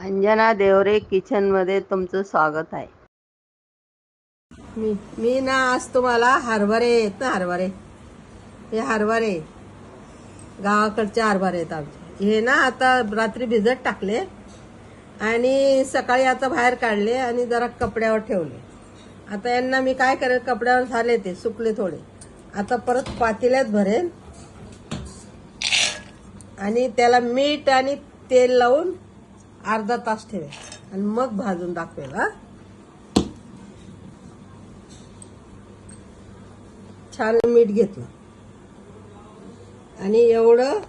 अंजना देवरे किचनमध्ये तुमचं स्वागत आहे. मी मी ना आज तुम्हाला हरभरे आहेत ना हरभरे. हे हरभरे. गावाकडचे हरभरे आहेत आमचे. हे ना आता रात्री भिजत टाकले आणि सकाळी आता बाहेर काढले आणि जरा कपड्यावर ठेवले. आता यांना मी काय करेल कपड्यावर झाले ते सुकले थोडे. आता परत पातेल्यात भरेल. आणि त्याला मीठ आणि तेल लावून अर्धा तास ठेवेल आणि मग भाजून दाखवेल हा. छान मीठ घेतलं. आणि एवढं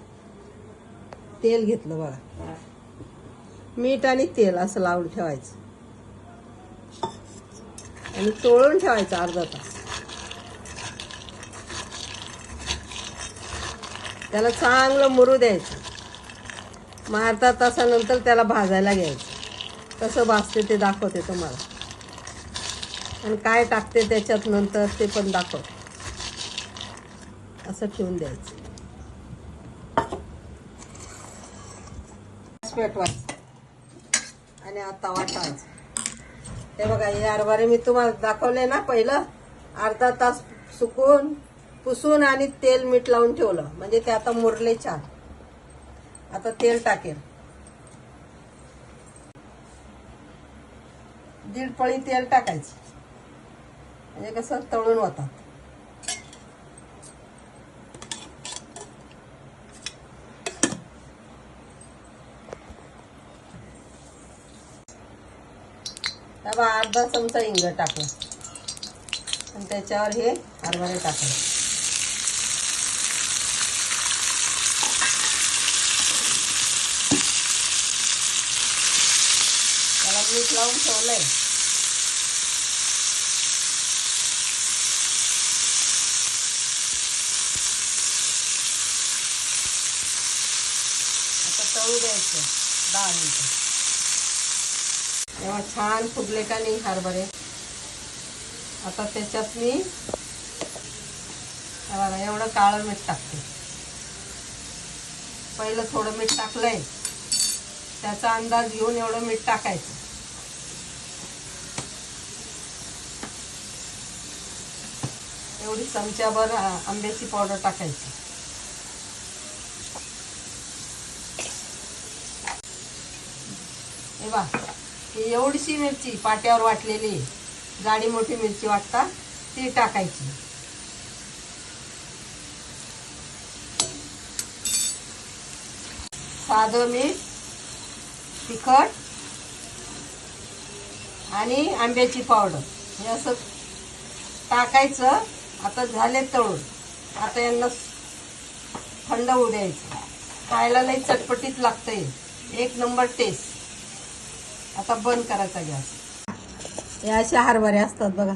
तेल घेतलं बघा. मीठ आणि तेल असं लावून ठेवायचं. आणि चोळून ठेवायचं अर्धा तास. त्याला चांगलं मुरू द्यायचं. मग अर्धा तासानंतर त्याला भाजायला घ्यायचं. कसं भाजते ते दाखवते तुम्हाला. आणि काय टाकते त्याच्यात नंतर ते पण दाखवते असं ठेवून द्यायचं. पेटवायचं आणि आता वाटायचं. हे बघा हे हरभरे मी तुम्हाला दाखवले ना पहिलं. अर्धा तास सुकून पुसून आणि तेल मीठ लावून ठेवलं. म्हणजे ते आता मुरले छान. आता तेल टाकेल. दीड पळी तेल टाकायचं. म्हणजे कसं तळून होतात. त्याला अर्धा चमचा इंग टाकलं आणि त्याच्यावर हे हरभरे टाकले त्याला मीठ लावून ठेवलंय. आता तळू द्यायचं दहा मिनिटं. तेव्हा छान फुगले का नाही हरभरे? आता त्याच्यात मी बघा एवढं काळं मीठ टाकते. पहिलं थोडं मीठ टाकलंय. त्याचा अंदाज घेऊन एवढं मीठ टाकायचं. एवढी चमच्याभर आंब्याची पावडर टाकायची. हे बा ही एवढीशी मिरची पाट्यावर वाटलेली जाडी मोठी मिरची वाटता ती टाकायची. साधं मीठ तिखट आणि आंब्याची पावडर हे असं टाकायचं. आता झाले तळून. आता यांना थंड होऊ द्यायचं. खायला लई चटपटीत लागतंय. एक नंबर टेस्ट आता बंद करायचा गॅस. हे असे हरभरे असतात बघा.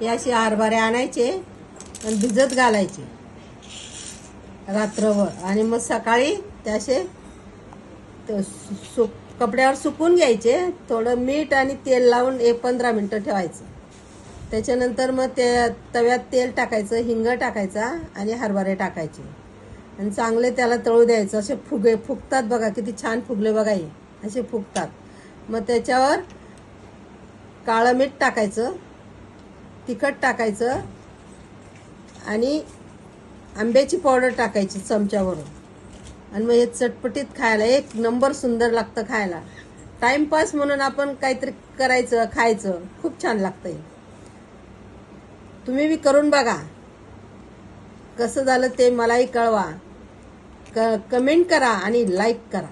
हे असे हरभरे आणायचे आणि भिजत घालायचे. रात्रभर. आणि मग सकाळी ते असे सु कपड्यावर सुकून घ्यायचे. थोडं मीठ आणि तेल लावून एक पंधरा मिनटं ठेवायचं. त्याच्यानंतर मग ते तव्यात तेल टाकायचं हिंग टाकायचा आणि हरभरे टाकायचे. आणि चांगले त्याला तळू द्यायचं. असे फुगे फुगतात बघा किती छान फुगले बघा हे. असे फुगतात. मग त्याच्यावर काळं मीठ टाकायचं तिखट टाकायचं आणि आंब्याची पावडर टाकायची चमच्यावरून. आणि मग हे चटपटीत खायला एक नंबर सुंदर लागतं खायला. टाईमपास म्हणून आपण काहीतरी करायचं खायचं. खूप छान लागतं हे. तुम्ही बी करून बघा. कसं झालं ते मलाही कळवा. क कमेंट करा आणि लाईक करा.